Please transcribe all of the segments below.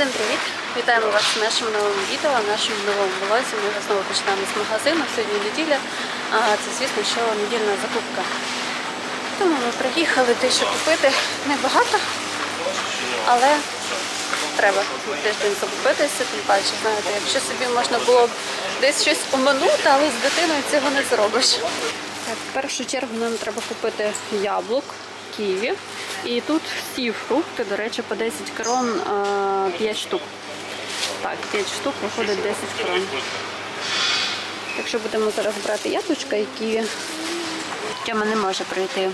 Всім привіт! Вітаємо вас в нашому новому відео, в нашому новому влозі. Ми його знову починаємо з магазину. Сьогодні неділя, а це, звісно, що недільна закупка. Тому ми приїхали дещо купити небагато, але треба тиждень закупитися, тим паче, знаєте, якщо собі можна було б десь щось оминути, але з дитиною цього не зробиш. Так, в першу чергу нам треба купити яблук, ківі. І тут всі фрукти, до речі, по 10 крон 5 штук. Так, 5 штук виходить 10 крон. Якщо будемо зараз брати яблучка і ківі, Тьома не може пройти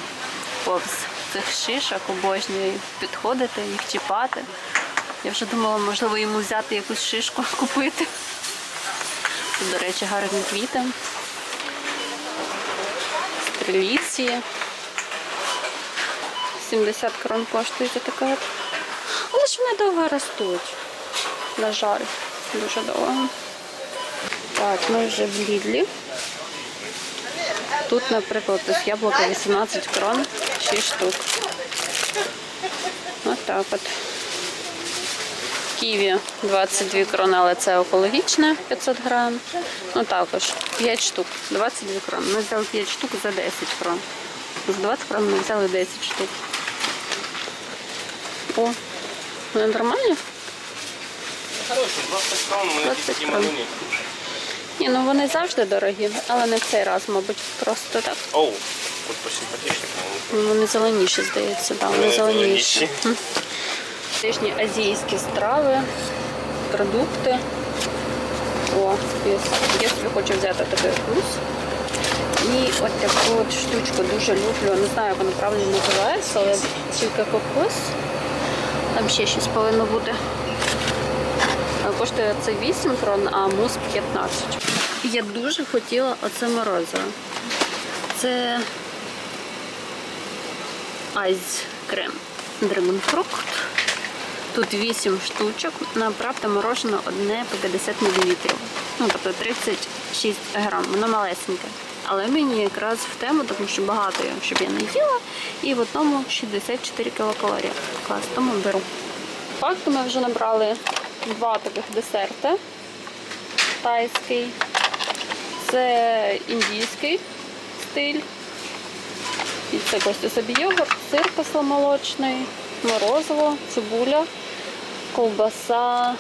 повз цих шишок, обожнює підходити, їх чіпати. Я вже думала, можливо, йому взяти якусь шишку купити. Тут, до речі, гарні квіти. Стреліції. 70 крон коштує за таке. Але ж вони довго ростуть. На жаль, дуже довго. Так, ми вже в Лідлі. Тут, наприклад, ось яблуко 18 крон, 6 штук. Ось так от. Ківі 22 крони, але це екологічне 500 грам. Ну також 5 штук, 22 крони. Ми взяли 5 штук за 10 крон. За 20 крон ми взяли 10 штук. О, вони нормальні? Хороший, 20 крон, ми 20 такі крон. малині. Ні, ну вони завжди дорогі, але не в цей раз, мабуть, просто так. Оу, тут посимпатичні, по-моєму. Ну, Вони зеленіші, здається, так, вони Вони зеленіші. Тижні азійські страви, продукти. О, є, я собі хочу взяти такий вкус. І от таку от штучку дуже люблю. Не знаю, як вона правильно називається, але тільки кокос. Там ще щось повинно бути. Коштує це 8 крон, а мус 15. Я дуже хотіла оце морозиво. Це айс-крем. Драгонфрукт. Тут 8 штучок. Направда морожено одне по 50 мл. Ну, тобто 36 грам. Воно малесеньке. Але мені якраз в тему, тому що багато його, щоб я не їла. І в одному 64 кілокалорії. Клас, тому беру. Факту ми вже набрали два таких десерти. Тайський. Це індійський стиль. І це Костя собі йогурт, сир кисломолочний, морозиво, цибуля, ковбаса,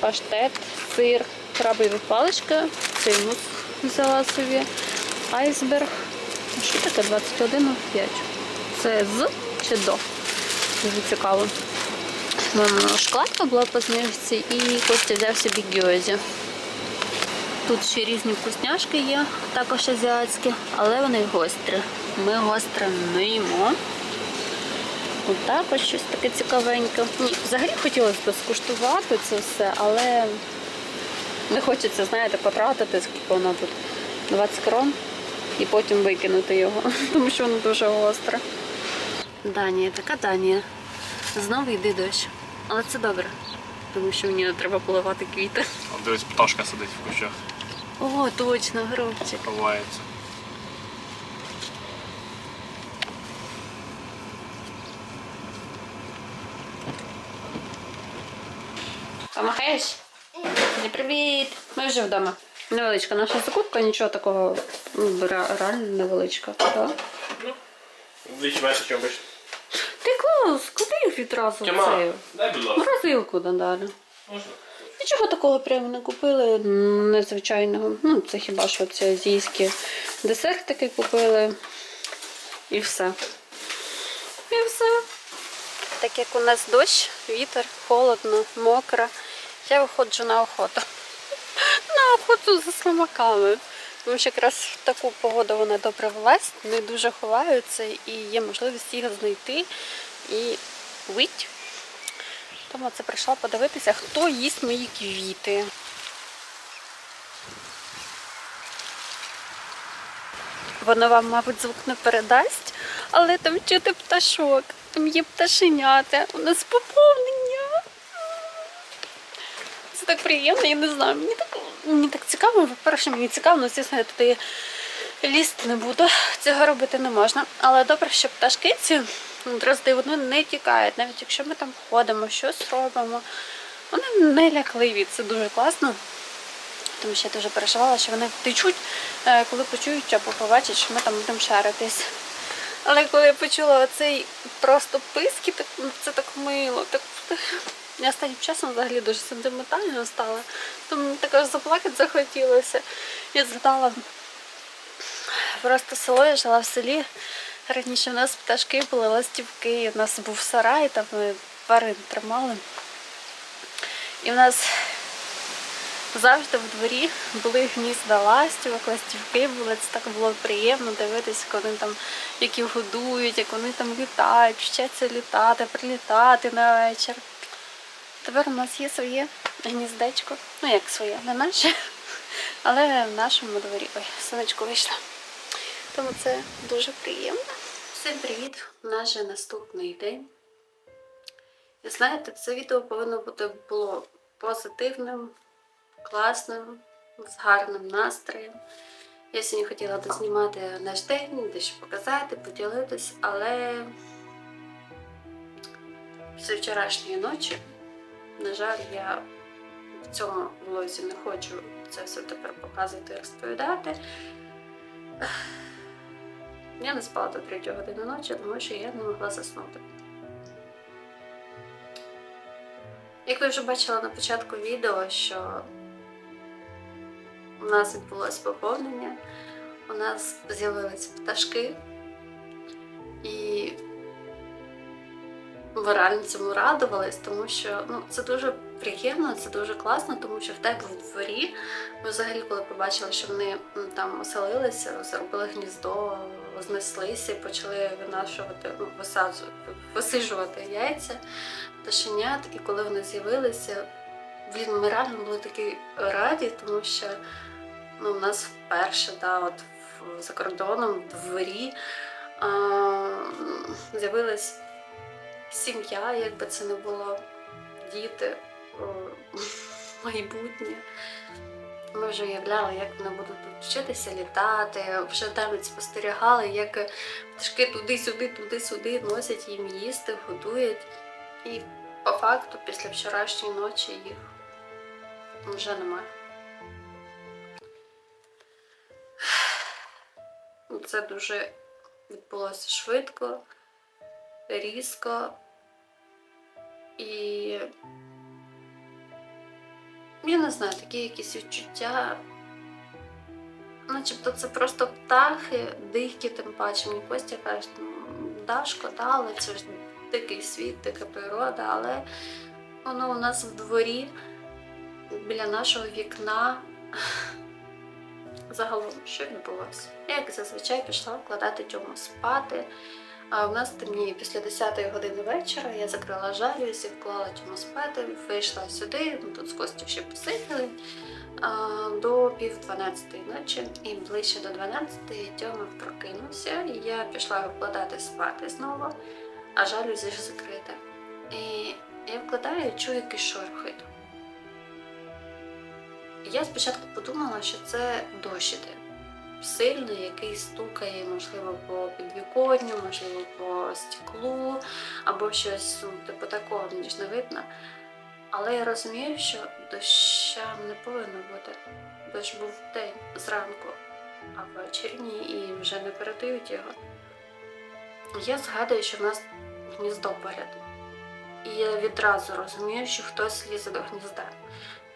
паштет, сир, крабові палички, цимус взяла собі, айсберг. Що таке 21,05? Це з чи до? Дуже цікаво. Шоколадка була по знижці і Костя взяв собі гьозі. Тут ще різні вкусняшки є, також азіатські, але вони гострі. Ми гостре не їмо. Отак ось щось таке цікавеньке. Взагалі хотілося б скуштувати це все, але не хочеться, знаєте, потратити, скільки воно тут 20 крон і потім викинути його, тому що воно дуже гостре. Данія, така Данія. Знову йде дощ. Але це добре, тому що мені не треба поливати квіти. От дивись, пташка сидить в кущах, О, точно, горобчик. ховається. Помахаєш? Привіт! Ми вже вдома. Невеличка наша закупка, нічого такого ну, реально невеличка. Так? Вдвічі менше, ніж обично. Ти клас, куди їх відразу Тьома, цею? дай, будь ласка. Морозилку додали. Можна? Нічого такого прямо не купили, незвичайного. Ну, це хіба що ці азійські десертики купили. І все. І все. Так як у нас дощ, вітер, холодно, мокро, я виходжу на охоту. На охоту за слимаками. Тому що якраз в таку погоду вони добре вилазять, не дуже ховаються і є можливість їх знайти і вить. Тому це прийшла подивитися, хто їсть мої квіти. Воно вам, мабуть, звук не передасть, але там чути пташок, там є пташенята, у нас поповнення. Це так приємно, я не знаю. Мені так, мені так цікаво, по-перше, мені цікаво, ну, звісно, я туди лізти не буду. Цього робити не можна. Але добре, що пташки ці Дразди вони не тікають, навіть якщо ми там ходимо, щось робимо. Вони не лякливі, це дуже класно. Тому що я дуже переживала, що вони втечуть, е, коли почують або побачать, що ми там будемо шаритись. Але коли я почула оцей просто писки, ну, це так мило. Так, я останнім часом взагалі дуже сентиментально стала. Тому також заплакати захотілося. Я згадала просто село, я жила в селі. Раніше в нас пташки були, ластівки, у нас був сарай, там ми тварин тримали. І в нас завжди в дворі були гнізда ластівок, ластівки були. Це так було приємно дивитися, як вони там як їх годують, як вони там літають, вчаться літати, прилітати на вечір. Тепер у нас є своє гніздечко. Ну як своє, не наше, але в нашому дворі. Ой, сонечко вийшло. Тому це дуже приємно. Всім привіт! У нас же наступний день. І знаєте, це відео повинно бути було позитивним, класним, з гарним настроєм. Я сьогодні хотіла дознімати наш день, дещо показати, поділитись, але після вчорашньої ночі, на жаль, я в цьому влозі не хочу це все тепер показувати і розповідати. Я не спала до 3 години ночі, тому що я не могла заснути. Як ви вже бачили на початку відео, що у нас відбулося поповнення, у нас з'явились пташки, ми реально цьому радувались, тому що ну, це дуже приємно, це дуже класно, тому що в тебе в дворі ми взагалі, коли побачили, що вони м, там оселилися, зробили гніздо, знеслися і почали винашувати, ну, висиджувати яйця, пташенят, і коли вони з'явилися, блін, ми реально були такі раді, тому що ну, у нас вперше, да, от за кордоном, в дворі а, сім'я, якби це не було, діти, майбутнє. Ми вже уявляли, як вони будуть вчитися літати, вже навіть спостерігали, як пташки туди-сюди, туди-сюди носять їм їсти, годують. І по факту, після вчорашньої ночі їх вже немає. Це дуже відбулося швидко, різко. І я не знаю, такі якісь відчуття. Начебто це просто птахи, дикі, тим паче. Мені Костя каже, ну, да, шкода, але це ж дикий світ, дика природа, але воно у нас в дворі біля нашого вікна. Загалом, що відбулося? Я, як зазвичай пішла вкладати Тьому спати. А у нас темніє після 10 години вечора. Я закрила жалюзі, вклала Тьому спати, вийшла сюди, ну, тут з Костю ще посиділи до пів 12 ночі. І ближче до 12 Тьома прокинувся. І я пішла вкладати спати знову, а жалюзі ж закрита. І я вкладаю і чую якийсь шорохи. Я спочатку подумала, що це дощ іде. Сильний, який стукає, можливо, по підвіконню, можливо, по стеклу, або щось ну, типу такого ніж не видно. Але я розумію, що доща не повинно бути. Дощ був день зранку, а ввечері ні, і вже не передають його. Я згадую, що в нас гніздо поряд. І я відразу розумію, що хтось лізе до гнізда.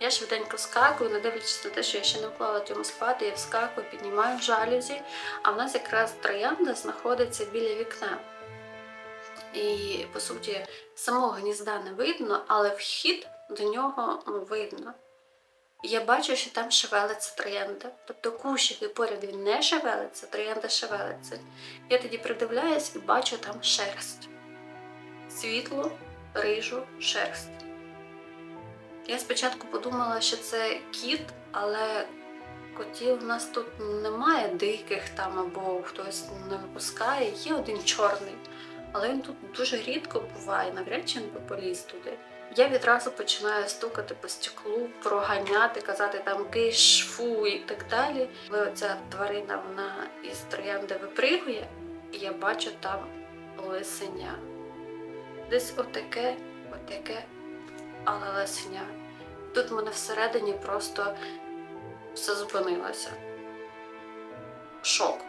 Я швиденько вскакую, не дивлячись на те, що я ще не вклала йому спати, я вскакую, піднімаю жалюзі, а в нас якраз троянда знаходиться біля вікна. І, по суті, самого гнізда не видно, але вхід до нього ну, видно. Я бачу, що там шевелиться троянда. Тобто кущик і поряд він не шевелиться, троянда шевелиться. Я тоді придивляюсь і бачу там шерсть. Світло, рижу, шерсть. Я спочатку подумала, що це кіт, але котів у нас тут немає диких там або хтось не випускає. Є один чорний, але він тут дуже рідко буває, навряд чи він би поліз туди. Я відразу починаю стукати по стеклу, проганяти, казати там киш, фу і так далі. Коли оця тварина вона із троянди випригує, і я бачу там лисеня. Десь отаке, отаке але лесеня. Тут мене всередині просто все зупинилося. Шок.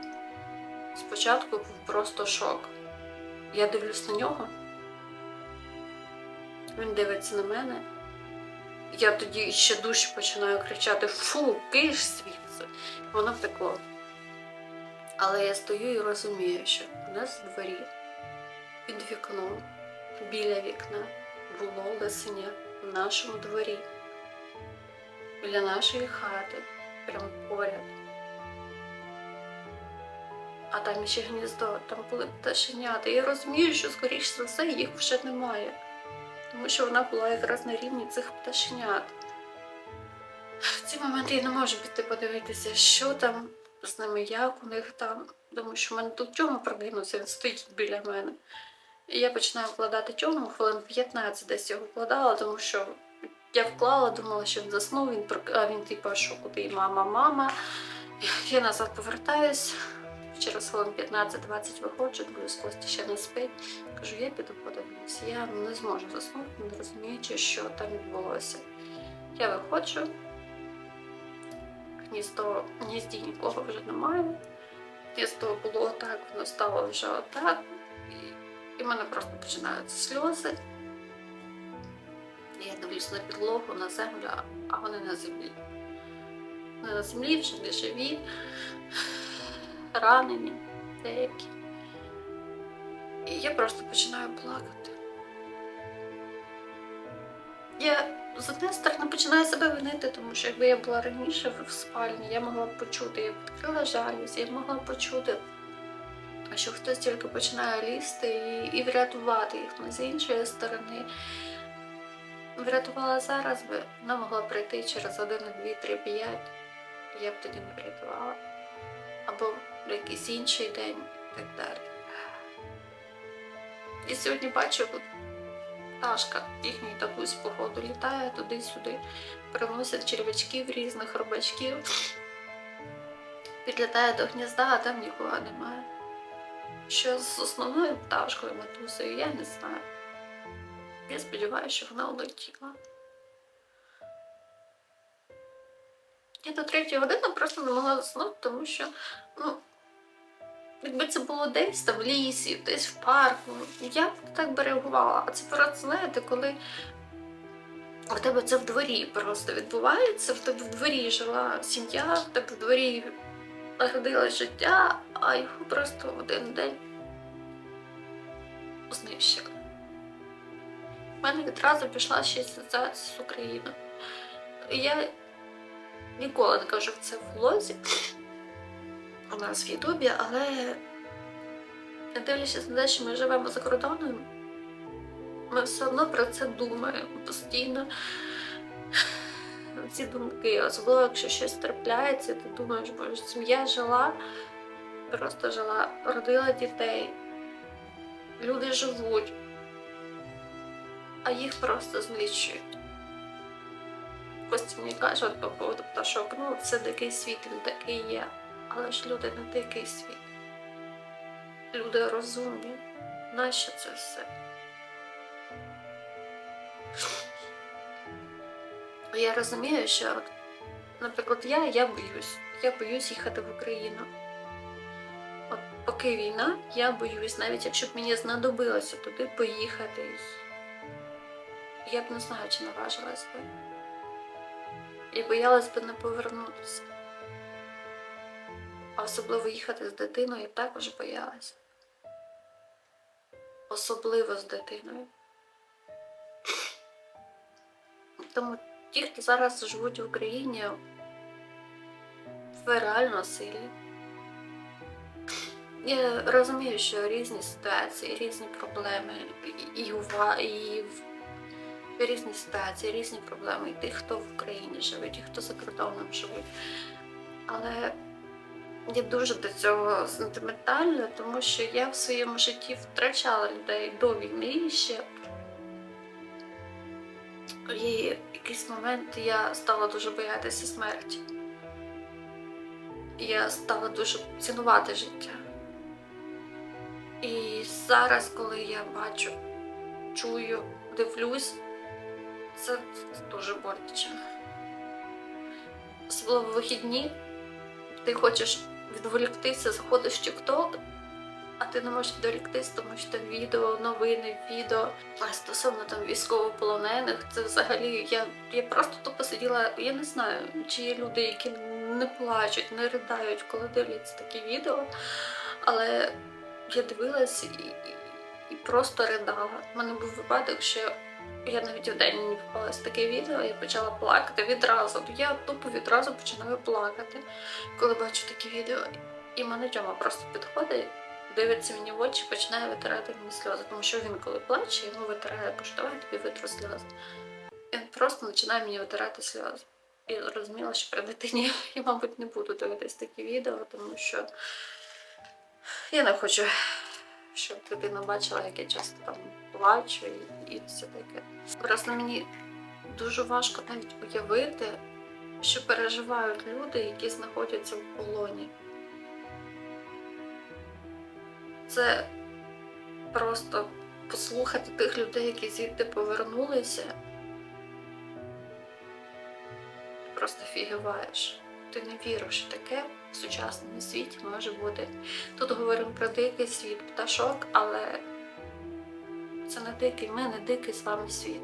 Спочатку був просто шок. Я дивлюсь на нього. Він дивиться на мене. Я тоді ще дужче починаю кричати: Фу, киш звідси. Воно втекло. Але я стою і розумію, що у нас в дворі під вікном, біля вікна було лисеня в нашому дворі, біля нашої хати, прямо поряд. А там ще гніздо, там були пташенята. Я розумію, що, скоріш за все, їх вже немає. Тому що вона була якраз на рівні цих пташенят. В ці моменти я не можу піти подивитися, що там з ними, як у них там. Тому що в мене тут тьома прокинувся, він стоїть біля мене. І я починаю вкладати тьому, хвилин 15 десь його вкладала, тому що я вклала, думала, що він заснув, він, а він типу, що куди мама, мама. Я назад повертаюсь. Через хвилин 15-20 виходжу, дивлюсь, Костя ще не спить. Кажу, я піду подивлюсь. Я не зможу заснути, не розуміючи, що там відбулося. Я виходжу, гніздо, гнізді нікого вже немає. Гніздо було отак, воно стало вже отак. І, в мене просто починаються сльози. Я дивлюсь на підлогу, на землю, а- вони на землі. Вони на землі вже не живі, ранені деякі. І я просто починаю плакати. Я з однієї сторони починаю себе винити, тому що якби я була раніше в спальні, я могла б почути, я б відкрила жалюзі, я могла б почути, що хтось тільки починає лізти і, і врятувати їх. Но з іншої сторони, врятувала зараз би, вона могла прийти через один, дві, три, п'ять, і я б тоді не врятувала. Або в якийсь інший день і так далі. І сьогодні бачу, пташка, їхній татусь, походу, літає туди-сюди, приносять червячків різних робачків, підлітає до гнізда, а там нікого немає. Що з основною пташкою матусею, я не знаю. Я сподіваюся, що вона улетіла. Я до третьої години просто не могла заснути, тому що, ну, якби це було десь там в лісі, десь в парку, я б так би реагувала. А це просто, знаєте, коли у тебе це в дворі просто відбувається, в тебе в дворі жила сім'я, в тебе в дворі народилось життя, а його просто в один день знищили. У мене відразу пішла ще асоціація з Україною. Я ніколи не кажу це в влозі у нас в Ютубі, але не дивлячись на те, що ми живемо за кордоном, ми все одно про це думаємо постійно. Ці думки, особливо якщо щось трапляється, ти думаєш, боже, сім'я жила, просто жила, родила дітей, люди живуть, а їх просто знищують. Каже от по поводу пташок, ну це дикий світ, він такий є. Але ж люди не дикий світ. Люди розумні. Нащо це все? Я розумію, що, наприклад, я, я боюсь. Я боюсь їхати в Україну. От поки війна, я боюсь, навіть якщо б мені знадобилося туди поїхати. Я б не знаю, чи наважилась би. Я боялась би не повернутися. А особливо їхати з дитиною також боялась. Особливо з дитиною. Тому ті, хто зараз живуть в Україні, ви реально сильні. Я розумію, що різні ситуації, різні проблеми, і, ува- і в різні ситуації, різні проблеми. І тих, хто в Україні живе, і хто за кордоном живуть. Але я дуже до цього сентиментальна, тому що я в своєму житті втрачала людей до війни ще. Якийсь момент я стала дуже боятися смерті. Я стала дуже цінувати життя. І зараз, коли я бачу, чую, дивлюсь це дуже боляче. Особливо в вихідні. Ти хочеш відволіктися, заходиш в TikTok, а ти не можеш відволіктися, тому що там відео, новини, відео. А стосовно там військовополонених, це взагалі я, я просто тупо сиділа. Я не знаю, чи є люди, які не плачуть, не riдають, коли дивляться такі відео. Але я дивилась і, і, просто ридала. У мене був випадок, що я навіть в день мені попалось таке відео, я почала плакати відразу. Я тупо відразу починаю плакати, коли бачу такі відео. І мене Тьома просто підходить, дивиться мені в очі, починає витирати мені сльози. Тому що він, коли плаче, йому витирає, каже, давай тобі витру сльози. Він просто починає мені витирати сльози. І зрозуміла, що при дитині я, мабуть, не буду дивитись такі відео, тому що я не хочу, щоб дитина бачила, як я часто там плачу і, і все таке. Просто мені дуже важко навіть уявити, що переживають люди, які знаходяться в полоні. Це просто послухати тих людей, які звідти повернулися. Просто фігіваєш. Ти не віриш, що таке в сучасному світі може бути. Тут говоримо про дикий світ, пташок, але це не дикий, ми не дикий з вами світ.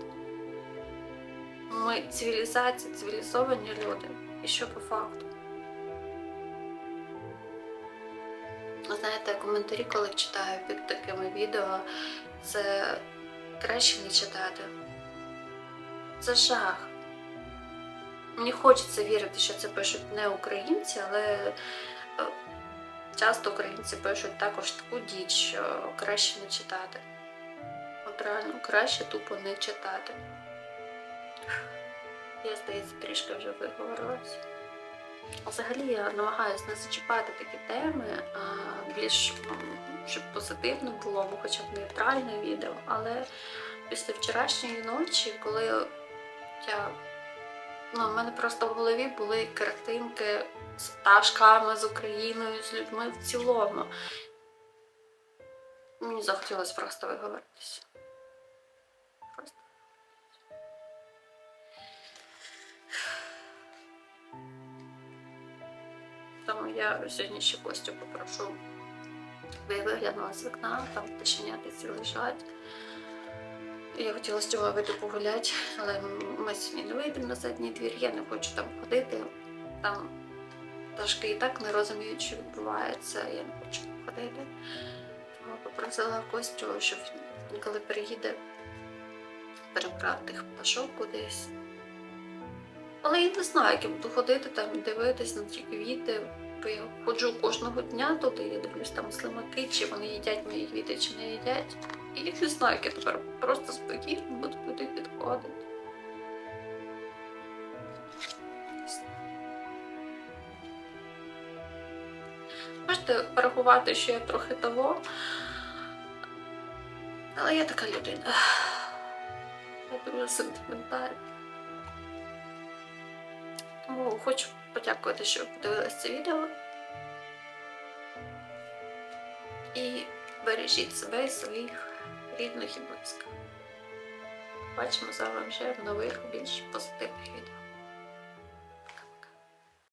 Ми цивілізація, цивілізовані люди. І що по факту? Ви коментарі, коли читаю під такими відео, це краще не читати. Це жах. Мені хочеться вірити, що це пишуть не українці, але е, часто українці пишуть також таку діч, що краще не читати. От реально, краще тупо не читати. Я, здається, трішки вже виговорилася. Взагалі я намагаюся не зачіпати такі теми, а більш щоб позитивно було, або хоча б нейтральне відео. Але після вчорашньої ночі, коли я ну, в мене просто в голові були картинки з пташками, з Україною, з людьми в цілому. Мені захотілося просто виговоритися. Тому я сьогодні ще Костю попрошу. виглянула з вікна, там пташенята ці лежать. Я хотіла з цього вийти погуляти, але ми сьогодні не вийдемо на задній двір, я не хочу там ходити. Там пташки і так не розуміють, що відбувається, я не хочу ходити. Тому попросила Костю, щоб коли приїде, перебрав пташок кудись. Але я не знаю, як я буду ходити там, дивитись на ті квіти. Бо я ходжу кожного дня туди, я дивлюсь там слимаки, чи вони їдять мої квіти, чи не їдять. І я не знаю, як я тепер просто спокійно буду туди підходити. Можете порахувати, що я трохи того. Але я така людина. Я дуже сентиментальна. Тому хочу подякувати, що ви подивилися це відео. І бережіть себе і своїх рідних і близьких. Бачимо з вами вже в нових більш позитивних відео.